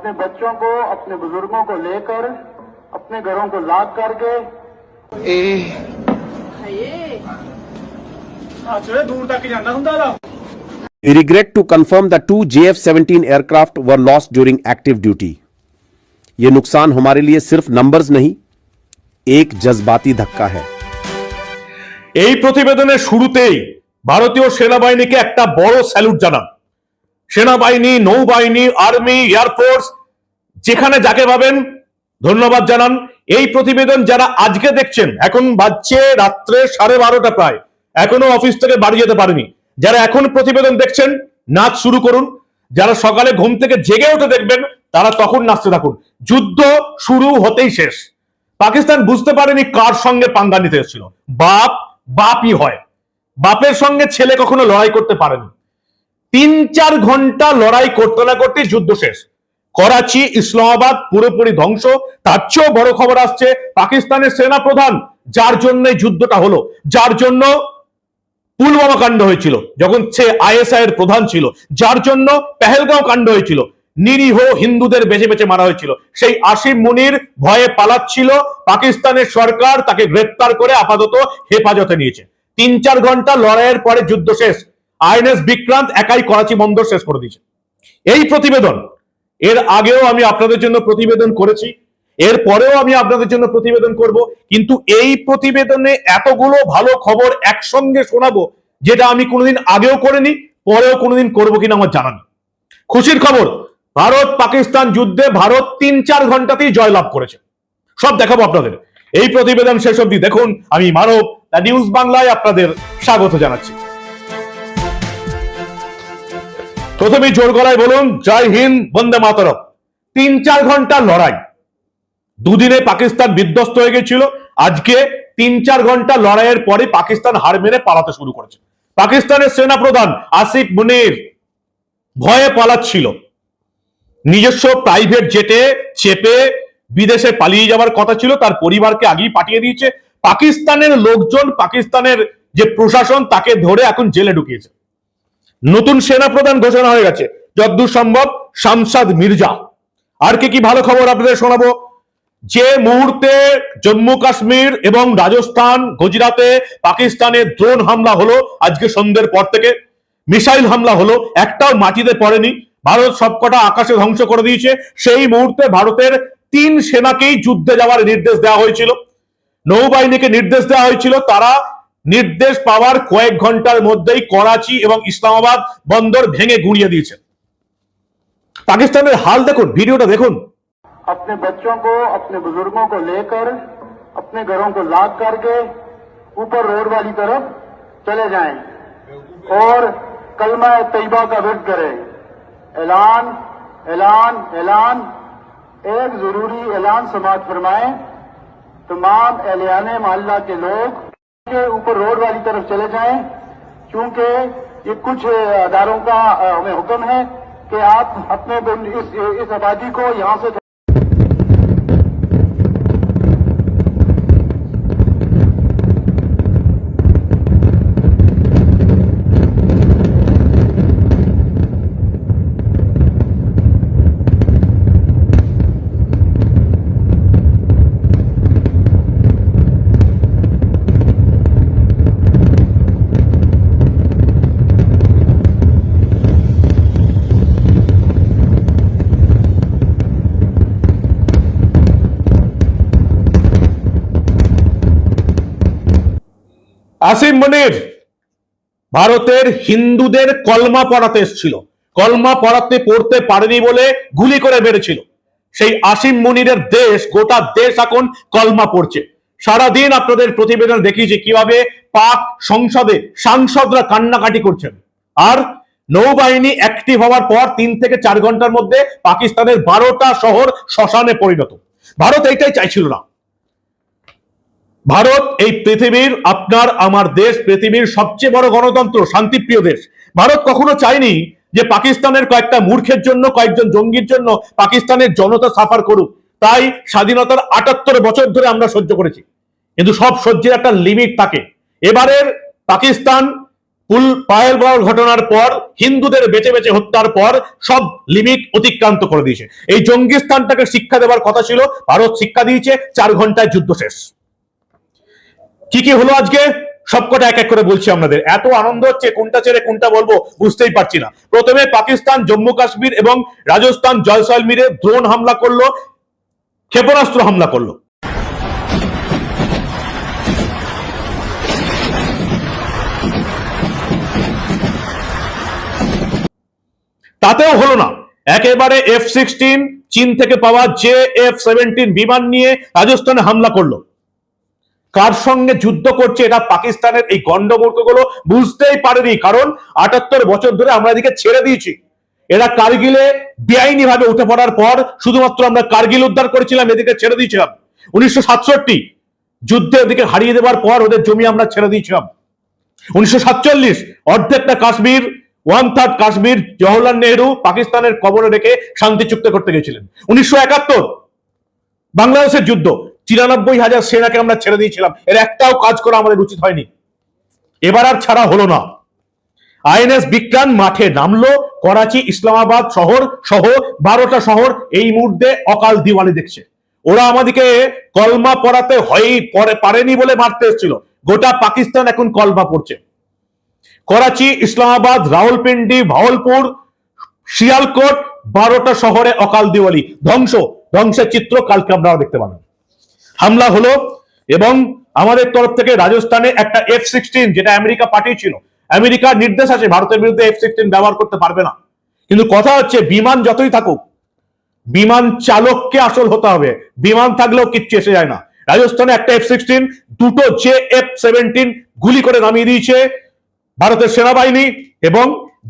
अपने बच्चों को अपने बुज़ुर्गों को लेकर अपने घरों को लाद करके ए We regret to confirm that two JF-17 aircraft were lost during active duty. ये नुकसान हमारे लिए सिर्फ़ नंबर्स नहीं एक जज्बाती धक्का है এই প্রতিবেদনের শুরুতেই ভারতীয় সেনাবাহিনীকে একটা বড় স্যালুট জানান সেনাবাহিনী, নৌবাহিনী, আর্মি এয়ারফোর্স যেখানে যাকে পাবেন, ধন্যবাদ জানান। এই প্রতিবেদন যারা আজকে দেখছেন, এখন বাজছে রাত্রে সাড়ে বারোটা প্রায়। এখনও অফিস থেকে বাড়ি যেতে পারেনি। যারা এখন প্রতিবেদন দেখছেন, নাচ শুরু করুন। যারা সকালে ঘুম থেকে জেগে উঠে দেখবেন, তারা তখন নাচতে থাকুন। যুদ্ধ শুরু হতেই শেষ। পাকিস্তান বুঝতে পারেনি কার সঙ্গে পাঙ্গা নিতে এসেছিল। বাপ, বাপই হয়। বাপের সঙ্গে ছেলে কখনো লড়াই করতে পারেনি। তিন চার ঘণ্টা লড়াই করতে না করতে যুদ্ধ শেষ। করাচি, ইসলামাবাদ পুরোপুরি ধ্বংস, তার চেয়েও বড় খবর আসছে পাকিস্তানের সেনা প্রধান যার জন্য যুদ্ধটা হলো, যার জন্য পুলওয়ামা কাণ্ড হয়েছিল, যখন সে আইএসআই এর প্রধান ছিল, যার জন্য পেহেলগাঁও কাণ্ড হয়েছিল, নিরীহ হিন্দুদের বেছে বেছে মারা হয়েছিল। সেই আসিম মুনির ভয়ে পালাচ্ছিল, পাকিস্তানের সরকার তাকে গ্রেপ্তার করে আপাতত হেফাজতে নিয়েছে। তিন চার ঘণ্টা লড়াইয়ের পরে যুদ্ধ শেষ আইএনএস বিক্রান্ত একাই করাচি বন্দর শেষ করে দিয়েছে। এই প্রতিবেদন, এর আগেও আমি আপনাদের জন্য প্রতিবেদন করেছি, এর পরেও আমি আপনাদের জন্য প্রতিবেদন করব, কিন্তু এই প্রতিবেদনে এতগুলো ভালো খবর একসঙ্গে শোনাবো, যেটা আমি কোনোদিন আগেও করিনি, পরেও কোনোদিন করব কিনা আমার জানা নেই। খুশির খবর, ভারত পাকিস্তান যুদ্ধে ভারত তিন চার ঘন্টাতেই জয়লাভ করেছে। সব দেখাবো আপনাদের। এই প্রতিবেদন শেষ অবধি দেখুন, আমি মানব, দ্য নিউজ বাংলায় আপনাদের স্বাগত জানাচ্ছি। প্রথমে জোর গলায় বলুন, জয় হিন্দ, বন্দে মাতরম। তিন চার ঘণ্টা লড়াই। দুদিনে পাকিস্তান বিধ্বস্ত হয়ে গেছিল। আজকে তিন চার ঘণ্টা লড়াইয়ের পরে পাকিস্তান হার মেরে পালাতে শুরু করেছে। পাকিস্তানের সেনা প্রধান আসিফ মুনির ভয়ে পালাচ্ছিল। নিজস্ব প্রাইভেট জেটে চেপে বিদেশে পালিয়ে যাওয়ার কথা ছিল, তার পরিবারকে আগেই পাঠিয়ে দিয়েছে। পাকিস্তানের লোকজন, পাকিস্তানের যে প্রশাসন, তাকে ধরে এখন জেলে ঢুকিয়েছে। নতুন সেনা প্রধান ঘোষণা হয়ে গেছে। যদ্দূর সম্ভব, শামসাদ মির্জা। আর কি কি ভালো খবর আপনাদের শোনাবো? যে মুহূর্তে জম্মু কাশ্মীর এবং রাজস্থান, গুজরাতে পাকিস্তানের ড্রোন হামলা হলো আজকে সন্ধ্যের পর থেকে। মিসাইল হামলা হলো, একটাও মাটিতে পড়েনি। ভারত সবকটা আকাশে ধ্বংস করে দিয়েছে। সেই মুহূর্তে ভারতের তিন সেনাকেই যুদ্ধে যাওয়ার নির্দেশ দেওয়া হয়েছিল। নৌবাহিনীকে নির্দেশ দেওয়া হয়েছিল। তারা নির্দেশ পাওয়ার কয়েক ঘন্টার মধ্যেই করাচি এবং ইসলামাবাদ বন্দর ভেঙে গুঁড়িয়ে দিয়েছে পাকিস্তানের হাল দেখুন ভিডিওটা দেখুন अपने बच्चों को अपने बुजुर्गों को लेकर अपने घरों को लॉक करके ऊपर रोड वाली तरफ चले जाएं और कलमा तैयबा का विरद करें ऐलान ऐलान ऐलान एक जरूरी ऐलान समाज फरमाएं तमाम एहलियान मोहल्ला के लोग के ऊपर रोड वाली तरफ़ चले जाएँ क्योंकि ये कुछ अदारों का हमें हुक्म है कि आप अपने इस, इस आबादी को यहाँ से আসিম মনির, ভারতের হিন্দুদের কলমা পড়াতে এসেছিল। কলমা পড়াতে পড়তে পারেনি বলে গুলি করে মেরেছিল। সেই আসিম মনিরের দেশ, গোটা দেশ এখন কলমা পড়ছে। সারাদিন আপনাদের প্রতিবেদন দেখিয়েছে কীভাবে পাক সংসদে সাংসদরা কান্নাকাটি করছেন। আর নৌবাহিনী অ্যাক্টিভ হওয়ার পর তিন থেকে চার ঘণ্টার মধ্যে পাকিস্তানের বারোটা শহর শ্মশানে পরিণত। ভারত এইটাই চাইছিল না। ভারত এই পৃথিবীর আপনার, আমার দেশ পৃথিবীর সবচেয়ে বড় গণতন্ত্র, শান্তিপ্রিয় দেশ। ভারত কখনো চায়নি যে পাকিস্তানের কয়েকটা মূর্খের জন্য, কয়েকজন জঙ্গির জন্য পাকিস্তানের জনতা সাফার করুক। তাই স্বাধীনতার আটাত্তর বছর ধরে আমরা সহ্য করেছি। কিন্তু সব সহ্যের একটা লিমিট থাকে। এবারের পাকিস্তান পুল পায়েলগাঁও ঘটনার পর, হিন্দুদের বেঁচে বেঁচে হত্যার পর সব লিমিট অতিক্রান্ত করে দিয়েছে। এই জঙ্গিস্তানটাকে শিক্ষা দেওয়ার কথা ছিল, ভারত শিক্ষা দিয়েছে, চার ঘন্টায় যুদ্ধ শেষ। কি কি হলো আজকে? সবকটা এক এক করে বলছি আপনাদের। এত আনন্দ হচ্ছে, কোনটা ছেড়ে কোনটা বলব বুঝতেই পারছি না। প্রথমে পাকিস্তান, জম্মু কাশ্মীর এবং রাজস্থান জয়সলমীরে ড্রোন হামলা করল, ক্ষেপণাস্ত্র হামলা করল। তাতেও হলো না। একেবারে এফ সিক্সটিন চীন থেকে পাওয়া জে এফ সেভেন্টিন বিমান নিয়ে রাজস্থানে হামলা করল। কার সঙ্গে যুদ্ধ করছে এটা পাকিস্তানের এই গন্ডমূর্খগুলো বুঝতেই পারেনি, কারণ আটাত্তর বছর ধরে আমরা এদিকে ছেড়ে দিয়েছি। এরা কার্গিলে বেআইনি ভাবে উঠে পড়ার পর শুধুমাত্র আমরা কার্গিল উদ্ধার করেছিলাম, এদিকে ছেড়ে দিয়েছিলাম। উনিশশো সাতষট্টি যুদ্ধে ওদিকে হারিয়ে দেওয়ার পর ওদের জমি আমরা ছেড়ে দিয়েছিলাম। উনিশশো সাতচল্লিশ অর্ধেকটা কাশ্মীর ওয়ান থার্ড কাশ্মীর, জওহরলাল নেহরু পাকিস্তানের কবরে রেখে শান্তি চুক্তি করতে গেছিলেন। উনিশশো একাত্তর বাংলাদেশের যুদ্ধ তিরানব্বই হাজার সেনাকে আমরা ছেড়ে দিয়েছিলাম। এর একটাও কাজ করা আমাদের উচিত হয়নি। এবার আর ছাড়া হলো না। আইএনএস বিক্রান মাঠে নামলো, করাচি, ইসলামাবাদ শহর সহ বারোটা শহর, এই মুহূর্তে অকাল দিওয়ালি দেখছে। ওরা আমাদেরকে কলমা পড়াতে হয়ই পরে পারেনি বলে মারতে এসেছিল। গোটা পাকিস্তান এখন কলমা পড়ছে। করাচি, ইসলামাবাদ রাওয়ালপিন্ডি ভাওলপুর, শিয়ালকোট, বারোটা শহরে অকাল দিওয়ালি। ধ্বংস, ধ্বংসের চিত্র কালকে আপনারা দেখতে পাবেন। হামলা হলো এবং আমাদের তরফ থেকে রাজস্থানে একটা এফ সিক্সটিন যেটা আমেরিকা পাঠিয়েছিল। আমেরিকার নির্দেশ আছে ভারতের বিরুদ্ধে এফ সিক্সটিন ব্যবহার করতে পারবে না। কিন্তু কথা হচ্ছে বিমান যতই থাকুক, বিমান চালককে আসল হতে হবে। বিমান থাকলেও কিচ্ছু এসে যায় না। রাজস্থানে একটা এফ সিক্সটিন দুটো জে এফ সেভেন্টিন গুলি করে নামিয়ে দিয়েছে ভারতের সেনাবাহিনী এবং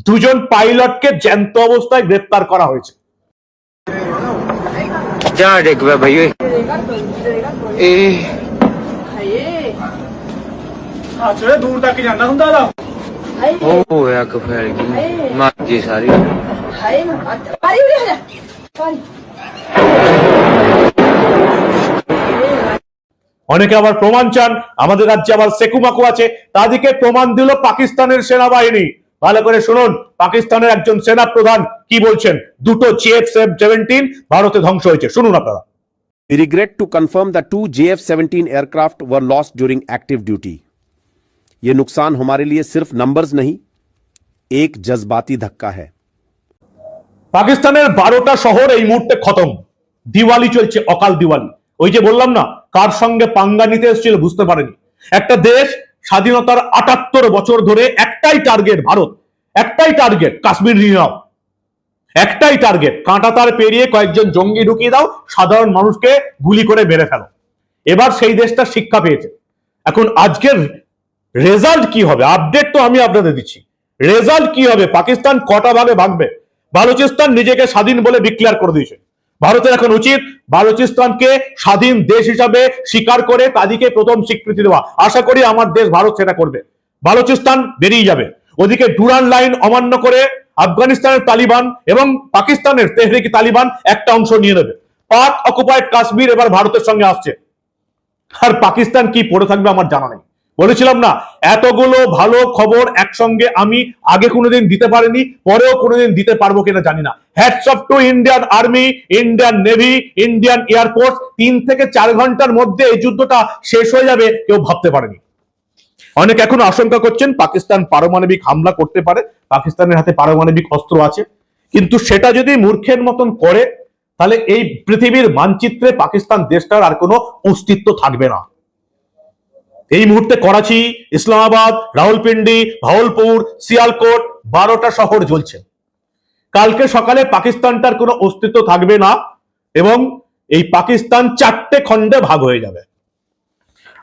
দুজন পাইলটকে জ্যান্ত অবস্থায় গ্রেপ্তার করা হয়েছে। जहाँ डेक पे भैया ए ਆ ਚਲੇ ਦੂਰ ਤੱਕ ਜਾਂਦਾ ਹੁੰਦਾ ਵਾ ओ होया कफेर की मार जी सारी ਹਾਏ ਨਾ ਪਾਰੀ ਉਰੇ ਹੋ ਜਾ ਪਾਰੀ অনেকে আবার প্রমাণ চান আমাদের রাজ্যে আবার সেকুমাকু আছে তাদেরকে প্রমাণ দিল পাকিস্তানের সেনাবাহিনী ভালো করে শুনুন পাকিস্তানের একজন সেনা প্রধান কি বলছেন দুটো চিএফ সেভেন্টিন ভারতে ধ্বংস হয়েছে শুনুন আপনারা We regret to confirm that two JF-17 aircraft were lost during active duty. ये नुकसान हमारे लिए सिर्फ नंबर्स नहीं एक जज्बाती धक्का है পাকিস্তানের বারোটা শহর এই মুহূর্তে খতম দিওয়ালি চলছে অকাল দিওয়ালি ওই যে বললাম না কার সঙ্গে পাঙ্গা নিতে এসেছিল বুঝতে পারেনি একটা দেশ স্বাধীনতার আটাত্তর বছর ধরে একটাই টার্গেট ভারত, একটাই টার্গেট কাশ্মীর নিয়ে নাও একটাই টার্গেট কাঁটা তার পেরিয়ে কয়েকজন জঙ্গি ঢুকিয়ে দাও, সাধারণ মানুষকে গুলি করে মেরে ফেলো। এবার সেই দেশটা শিক্ষা পেয়েছে। এখন আজকের রেজাল্ট কি হবে? আপডেট তো আমি আপনাদের দিচ্ছি। রেজাল্ট কি হবে? পাকিস্তান কটা ভাগে ভাগবে? বালুচিস্তান নিজেকে স্বাধীন বলে ডিক্লেয়ার করে দিয়েছে। ভারতের এখন উচিত বালুচিস্তানকে স্বাধীন দেশ হিসাবে স্বীকার করে তাদেরকে প্রথম স্বীকৃতি দেওয়া। আশা করি আমার দেশ ভারত সেটা করবে। বালুচিস্তান বেরিয়ে যাবে। ওদিকে ডুরান লাইন অমান্য করে আফগানিস্তানের তালিবান এবং পাকিস্তানের তেহরিকি তালিবান একটা অংশ নিয়ে নেবে। পাক অকুপাইড কাশ্মীর এবার ভারতের সঙ্গে আসছে। আর পাকিস্তান কি পড়ে থাকবে আমার জানা নেই। বলেছিলাম না, এতগুলো ভালো খবর একসঙ্গে আমি আগে কোনোদিন দিতে পারিনি, পরেও কোনোদিন দিতে পারব কিনা জানি না। Hats off to Indian army Indian navy Indian air force তিন থেকে চার ঘণ্টার মধ্যে এই যুদ্ধটা শেষ হয়ে যাবে, কেউ ভাবতে পারেনি। অনেক এখন আশঙ্কা করছেন, পাকিস্তান পারমাণবিক হামলা করতে পারে, পাকিস্তানের হাতে পারমাণবিক অস্ত্র আছে। কিন্তু সেটা যদি মূর্খের মতন করে, তাহলে এই পৃথিবীর মানচিত্রে পাকিস্তান দেশটার আর কোনো অস্তিত্ব থাকবে না। এই মুহূর্তে করাচি, ইসলামাবাদ, রাহুলপিন্ডি, ভাওলপুর সিয়ালকোট বারোটা শহর জ্বলছে। কালকে সকালে পাকিস্তানটার কোনো অস্তিত্ব থাকবে না এবং এই পাকিস্তান চারটে খণ্ডে ভাগ হয়ে যাবে।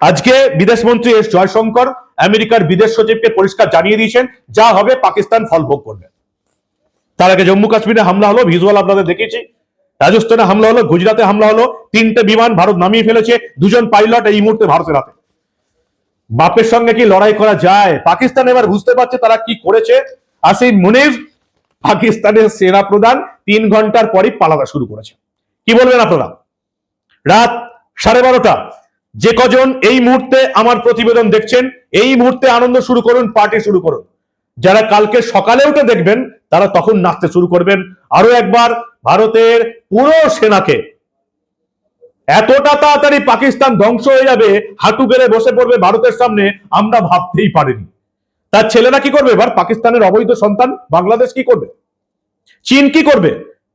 আজকে বিদেশমন্ত্রী এস জয়শঙ্কর আমেরিকার বিদেশ সচিবকে পরিষ্কার জানিয়ে দিয়েছেন, যা হবে পাকিস্তান ফলভোগ করবে। তার আগে জম্মু কাশ্মীরে হামলা হলো, ভিজুয়াল আপনাদের দেখেছি। রাজস্থানে হামলা হলো গুজরাটে হামলা হলো, তিনটে বিমান ভারত নামিয়ে ফেলেছে, দুজন পাইলট এই মুহূর্তে ভারতের হাতে। বাপের সঙ্গে কি লড়াই করা যায়? পাকিস্তান এবার বুঝতে পারছে তারা কি করেছে। আসিম মুনির পাকিস্তানের সেনা প্রধান তিন ঘণ্টার পরই পালাতে শুরু করেছে। কি বলবেন আপনারা? রাত সাড়ে বারোটা। যে কজন এই মুহূর্তে আমার প্রতিবেদন দেখছেন, এই মুহূর্তে আনন্দ শুরু করুন পার্টি শুরু করুন। যারা কালকে সকালে উঠে দেখবেন, তারা তখন নাচতে শুরু করবেন। আরও একবার ভারতের পুরো সেনাকে। এতটা তাড়াতাড়ি পাকিস্তান ধ্বংস হয়ে যাবে, হাঁটু গেড়ে বসে পড়বে ভারতের সামনে, আমরা ভাবতেই পারিনি। তার ছেলেরা কি করবে? এবার পাকিস্তানের অবৈধ সন্তান বাংলাদেশ কি করবে? চীন কি করবে?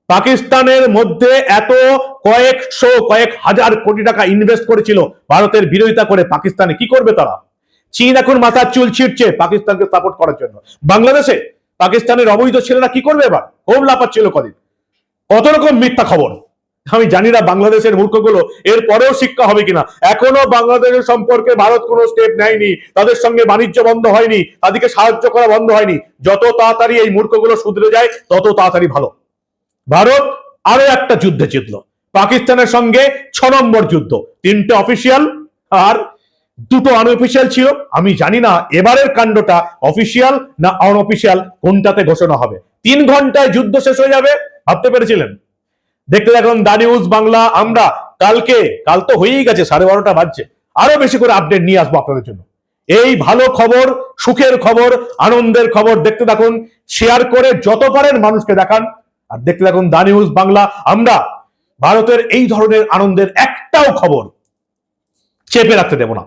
পাকিস্তানের মধ্যে এত কয়েকশো, কয়েক হাজার কোটি টাকা ইনভেস্ট করেছিল ভারতের বিরোধিতা করে পাকিস্তানে। কি করবে তারা? চীন এখন মাথার চুল ছিটছে পাকিস্তানকে সাপোর্ট করার জন্য। বাংলাদেশে পাকিস্তানের অবৈধ ছেলেরা কি করবে এবার? হোম লাপাচ্ছিল কদিন। কত রকম মিথ্যা খবর? আমি জানি না বাংলাদেশের মূর্খগুলো এর পরেও শিক্ষা হবে কিনা। এখনও বাংলাদেশের সম্পর্কে ভারত কোনো স্টেপ নেয়নি, তাদের সঙ্গে বাণিজ্য বন্ধ হয়নি, তাদেরকে সাহায্য করা বন্ধ হয়নি। যত তাড়াতাড়ি এই মূর্খগুলো শুধরে যায়, তত তাড়াতাড়ি ভালো। ভারত আরও একটা যুদ্ধে জিতলো। পাকিস্তানের সঙ্গে ছ নম্বর যুদ্ধ, তিনটে অফিসিয়াল আর দুটো আনঅফিসিয়াল ছিল। আমি জানি না এবারের কাণ্ডটা অফিসিয়াল না আনঅফিসিয়াল কোনটাতে ঘোষণা হবে। তিন ঘন্টায় যুদ্ধ শেষ হয়ে যাবে, ভাবতে পেরেছিলেন? দেখতে দেখুন দা নিউজ বাংলা। আমরা কালকে, কাল তো হয়েই গেছে, সাড়ে বারোটা বাজছে। আরও বেশি করে আপডেট নিয়ে আসব আপনাদের জন্য। এই ভালো খবর, সুখের খবর, আনন্দের খবর দেখতে থাকুন শেয়ার করে যত পারেন মানুষকে দেখান। আর দেখতে থাকুন দা নিউজ বাংলা। আমরা ভারতের এই ধরনের আনন্দের একটাও খবর চেপে রাখতে দেব না।